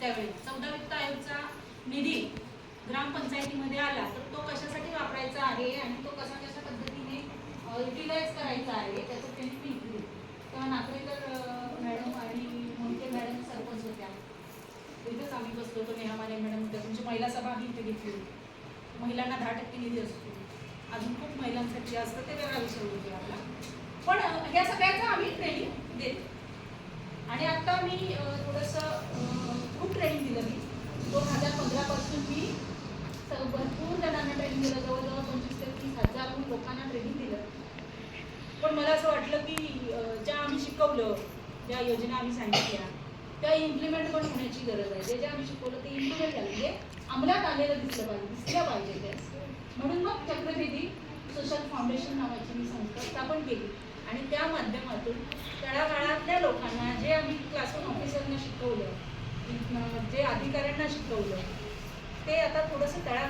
त्यावेळी चौदा वित्त आयोगचा निधी ग्रामपंचायतीमध्ये आला तर तो कशासाठी वापरायचा आहे आणि तो कसा कशा पद्धतीने युटिलाइज करायचा आहे त्याचं त्यांनी पीक दिली. तेव्हा नागरेकर मॅडम आणि मोहिते मॅडम सरपंच होत्या. तिथेच आम्ही बसलो होतो नेहा माने मॅडम होत्या. तुमची महिला सभा आम्ही इथे घेतली होती. महिलांना दहा टक्के निधी असतो. अजून खूप महिलांसाठी असतं ते वेगळा विषय होते आपला. पण ह्या सगळ्याचं आम्ही ट्रेनिंग देतो. आणि आता मी थोडंसं अ, खूप ट्रेनिंग दिलं मी दोन हजार पंधरापासून मी स- भरपूर जणांना ट्रेनिंग दिलं जवळजवळ पंचवीस ते तीस हजार लोकांना ट्रेनिंग दिलं. पण मला असं वाटलं की ज्या आम्ही शिकवलं ज्या योजना आम्ही सांगितल्या त्या इम्प्लिमेंट पण होण्याची गरज आहे. जे जे आम्ही शिकवलं ते इम्प्लिमेंट झालं. म्हणजे अंमलात आलेलं दिसलं पाहिजे दिसलं पाहिजे ते. म्हणून मग चक्रवेदी सोशल फाउंडेशन नावाची मी संस्था स्थापन केली. आणि त्या माध्यमातून तळागाळातल्या लोकांना जे आम्ही क्लासरूम ऑफिसरना शिकवलं जे अधिकाऱ्यांना शिकवलं ते आता थोडंसं तळा